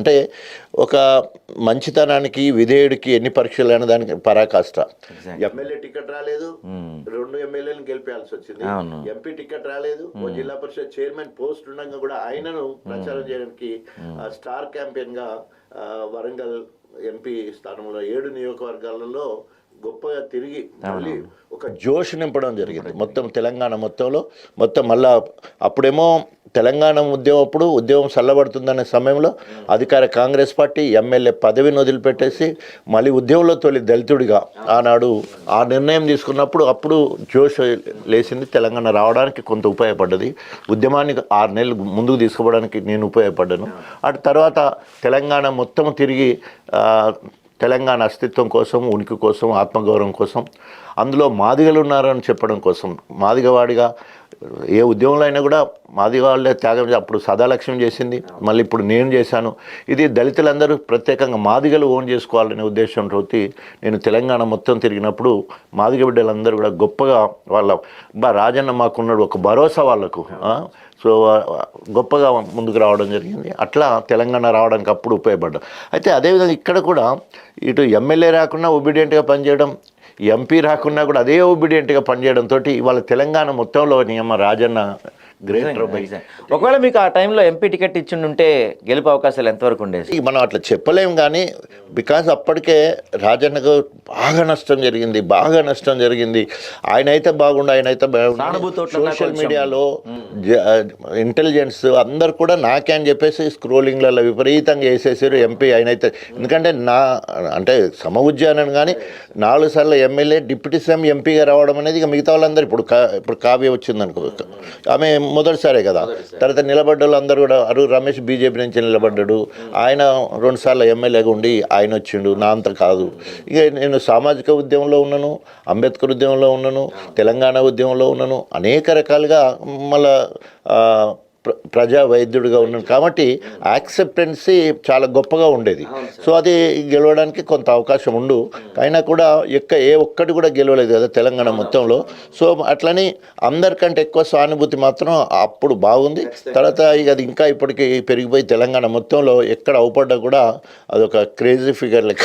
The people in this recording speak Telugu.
అంటే ఒక మంచితనానికి విధేయుడికి ఎన్ని పరీక్షలు అయినా దానికి పరాకాష్ట. ఎమ్మెల్యే టికెట్ రాలేదు. రెండు ఎమ్మెల్యేలను గెలిపేయాల్సి వచ్చింది. ఎంపీ టికెట్ రాలేదు. ఓ జిల్లా పరిషత్ చైర్మన్ పోస్ట్ ఉండగా కూడా ఆయనను ప్రచారం చేయడానికి స్టార్ క్యాంపెయిన్గా వరంగల్ ఎంపీ స్థానంలో ఏడు నియోజకవర్గాలలో గొప్పగా తిరిగి మళ్ళీ ఒక జోష్ నింపడం జరిగింది. మొత్తం తెలంగాణ మొత్తంలో మొత్తం మళ్ళా అప్పుడేమో తెలంగాణ ఉద్యమం అప్పుడు ఉద్యమం చల్లబడుతుందనే సమయంలో అధికార కాంగ్రెస్ పార్టీ ఎమ్మెల్యే పదవిని వదిలిపెట్టేసి మళ్ళీ ఉద్యమంలో తొలి దళితుడిగా ఆనాడు ఆ నిర్ణయం తీసుకున్నప్పుడు అప్పుడు జోష్ లేచింది తెలంగాణ రావడానికి కొంత ఉపయోగపడ్డది. ఉద్యమాన్ని ఆరు నెలలు ముందుకు తీసుకుపోవడానికి నేను ఉపయోగపడ్డాను. అటు తర్వాత తెలంగాణ మొత్తం తిరిగి తెలంగాణ అస్తిత్వం కోసం ఉనికి కోసం ఆత్మగౌరవం కోసం అందులో మాదిగలు ఉన్నారని చెప్పడం కోసం మాదిగవాడిగా ఏ ఉద్యమంలో అయినా కూడా మాది వాళ్ళే త్యాగం అప్పుడు సదాలక్ష్యం చేసింది. మళ్ళీ ఇప్పుడు నేను చేశాను. ఇది దళితులందరూ ప్రత్యేకంగా మాదిగలు ఓన్ చేసుకోవాలనే ఉద్దేశంతో నేను తెలంగాణ మొత్తం తిరిగినప్పుడు మాదిగ బిడ్డలందరూ కూడా గొప్పగా వాళ్ళ బా రాజన్న మాకున్నాడు ఒక భరోసా వాళ్ళకు సో గొప్పగా ముందుకు రావడం జరిగింది. అట్లా తెలంగాణ రావడానికి అప్పుడు ఉపయోగపడ్డా. అయితే అదేవిధంగా ఇక్కడ కూడా ఇటు ఎమ్మెల్యే రాకుండా ఒబీడియంట్గా పనిచేయడం ఎంపీ రాకున్నా కూడా అదే ఒబీడియంట్గా పనిచేయడంతో ఇవాళ తెలంగాణ మొత్తంలో నియమ రాజన్న గ్రేటర్ బై ఒకవేళ మీకు ఆ టైంలో ఎంపీ టికెట్ ఇచ్చిండుంటే గెలుపు అవకాశాలు ఎంతవరకు ఉండేది? మనం అట్లా చెప్పలేం కానీ బికాజ్ అప్పటికే రాజన్నకు బాగా నష్టం జరిగింది బాగా నష్టం జరిగింది. ఆయన అయితే బాగుండు. ఆయన అయితే బాగుండు సోషల్? మీడియాలో ఇంటెలిజెన్స్ అందరు కూడా నాకే అని చెప్పేసి స్క్రోలింగ్లలో విపరీతంగా వేసేసారు ఎంపీ ఆయన అయితే ఎందుకంటే నా అంటే సమ ఉద్యానం కానీ నాలుగు సార్లు ఎమ్మెల్యే డిప్యూటీ సీఎం ఎంపీగా రావడం అనేది ఇక మిగతా వాళ్ళందరూ ఇప్పుడు కా ఇప్పుడు కావ్య వచ్చింది అనుకో ఆమె మొదటిసారే కదా. తర్వాత నిలబడ్డ వాళ్ళందరూ కూడా అరు రమేష్ బీజేపీ నుంచి నిలబడ్డాడు. ఆయన రెండు సార్లు ఎమ్మెల్యేగా ఉండి ఆయన వచ్చిండు నా అంత కాదు. ఇక నేను సామాజిక ఉద్యమంలో ఉన్నాను అంబేద్కర్ ఉద్యమంలో ఉన్నాను తెలంగాణ ఉద్యమంలో ఉన్నాను అనేక రకాలుగా మళ్ళా ప్రజా వైద్యుడిగా ఉన్నాను కాబట్టి యాక్సెప్టెన్సీ చాలా గొప్పగా ఉండేది. సో అది గెలవడానికి కొంత అవకాశం ఉండు. అయినా కూడా ఎక్క ఏ ఒక్కటి కూడా గెలవలేదు కదా తెలంగాణ మొత్తంలో. సో అట్లని అందరికంటే ఎక్కువ సానుభూతి మాత్రం అప్పుడు బాగుంది. తర్వాత ఇక అది ఇంకా ఇప్పటికి పెరిగిపోయి తెలంగాణ మొత్తంలో ఎక్కడ అవపడ్డా కూడా అదొక క్రేజీ ఫిగర్ లెక్క.